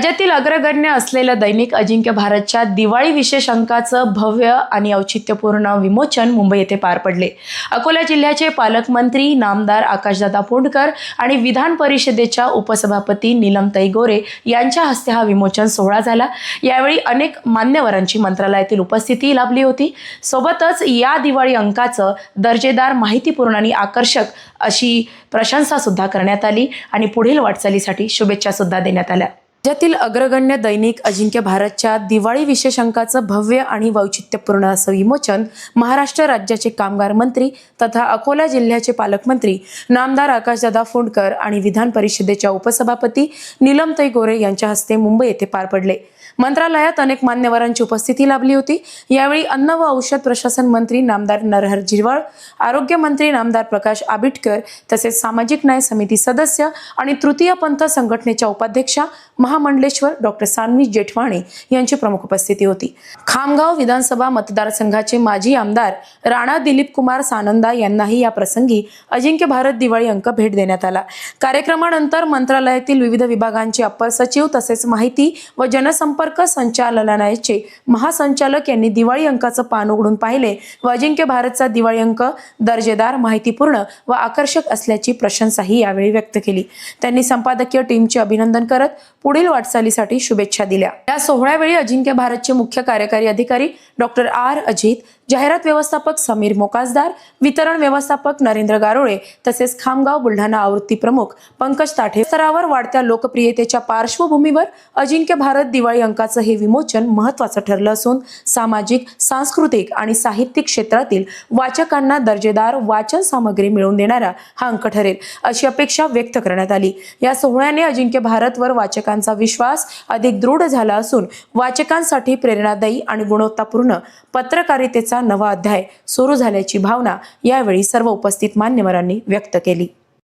राज्यातील अग्रगण्य असलेलं दैनिक अजिंक्य भारतच्या दिवाळी विशेष अंकाचं भव्य आणि औचित्यपूर्ण विमोचन मुंबई येथे पार पडले. अकोला जिल्ह्याचे पालकमंत्री नामदार आकाशदादा फोंडकर आणि विधान परिषदेच्या उपसभापती नीलमताई गोरे यांच्या हस्ते हा विमोचन सोहळा झाला. यावेळी अनेक मान्यवरांची मंत्रालयातील उपस्थिती लाभली होती. सोबतच या दिवाळी अंकाचं दर्जेदार माहितीपूर्ण आणि आकर्षक अशी प्रशंसा सुद्धा करण्यात आली आणि पुढील वाटचालीसाठी शुभेच्छा सुद्धा देण्यात आल्या. राज्यातील अग्रगण्य दैनिक अजिंक्य भारतच्या दिवाळी विशेषांकाचं भव्य आणि वैचित्यपूर्ण असं विमोचन महाराष्ट्र राज्याचे कामगार मंत्री तथा अकोला जिल्ह्याचे पालकमंत्री नामदार आकाशदादा फोंडकर आणि विधान परिषदेच्या उपसभापती नीलमताई गोरे यांच्या हस्ते मुंबई येथे पार पडले. मंत्रालयात अनेक मान्यवरांची उपस्थिती लाभली होती. यावेळी अन्न व औषध प्रशासन मंत्री नामदार नरहर झिरवाळ आरोग्य मंत्री नामदार प्रकाश आबिटकर तसेच सामाजिक न्याय समिती सदस्य आणि तृतीय पंथ संघटनेच्या उपाध्यक्षा महामंडलेश्वर डॉक्टर सान्वी जेठवाणी यांची प्रमुख उपस्थिती होती. खामगाव विधानसभा मतदारसंघाचे माजी आमदार राणा दिलीप कुमार सानंदा यांनाही या प्रसंगी अजिंक्य भारत दिवाळी अंक भेट देण्यात आला. कार्यक्रमानंतर मंत्रालयातील विविध विभागांचे अपर सचिव तसेच माहिती व जनसंपर्क संचालनालयाचे महासंचालक यांनी दिवाळी अंकाचं पान उघडून पाहिले व अजिंक्य भारतचा दिवाळी अंक दर्जेदार माहितीपूर्ण व आकर्षक असल्याची प्रशंसाही यावेळी व्यक्त केली. त्यांनी संपादकीय टीमचे अभिनंदन करत पुढे पुढील वाटचालीसाठी शुभेच्छा दिल्या. या सोहळ्यावेळी अजिंक्य भारतचे मुख्य कार्यकारी अधिकारी डॉक्टर आर अजित जाहिरात व्यवस्थापक समीर मोकासदार वितरण व्यवस्थापक नरेंद्र गारोळे तसेच खामगाव बुलढाणा आवृत्ती प्रमुख पंकज ताठे. स्तरावर वाढत्या लोकप्रियतेच्या पार्श्वभूमीवर अजिंक्य भारत दिवाळी अंकाचं हे विमोचन महत्वाचं ठरलं असून सामाजिक सांस्कृतिक आणि साहित्यिक क्षेत्रातील वाचकांना दर्जेदार वाचन सामग्री मिळवून देणारा हा अंक ठरेल अशी अपेक्षा व्यक्त करण्यात आली. या सोहळ्याने अजिंक्य भारतवर वाचकांचा विश्वास अधिक दृढ झाला असून वाचकांसाठी प्रेरणादायी आणि गुणवत्तापूर्ण पत्रकारितेचा नवा अध्याय सुरू झाल्याची भावना यावेळी सर्व उपस्थित मान्यवरांनी व्यक्त केली.